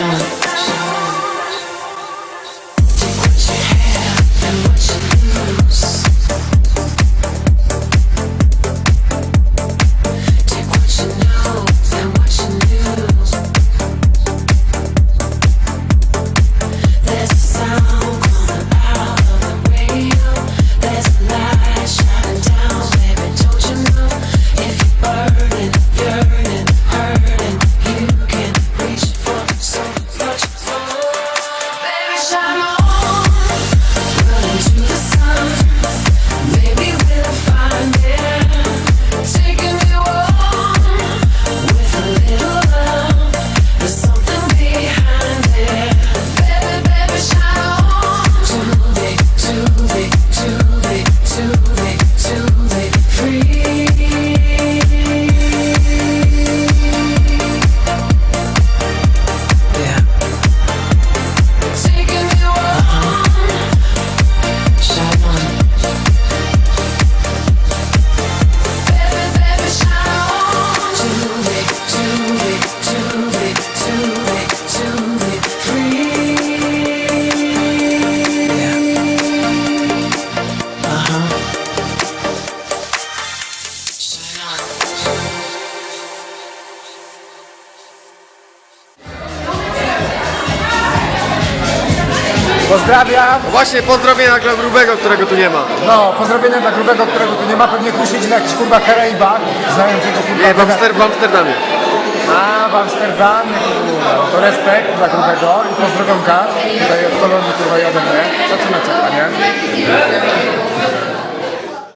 on. time Pozdrawiam. No właśnie pozdrowienia dla grubego, którego tu nie ma. No, pozdrowienia dla grubego, którego tu nie ma. Pewnie kusić na jakiś kurwa Karaibach, znającego kurwa... Nie, w, Amster w Amsterdamie. A, w Amsterdamie, kurwa. To respekt dla grubego i pozdrowionka. Tutaj od kolonii kurwa i ode mnie. Szacunek czeka, nie?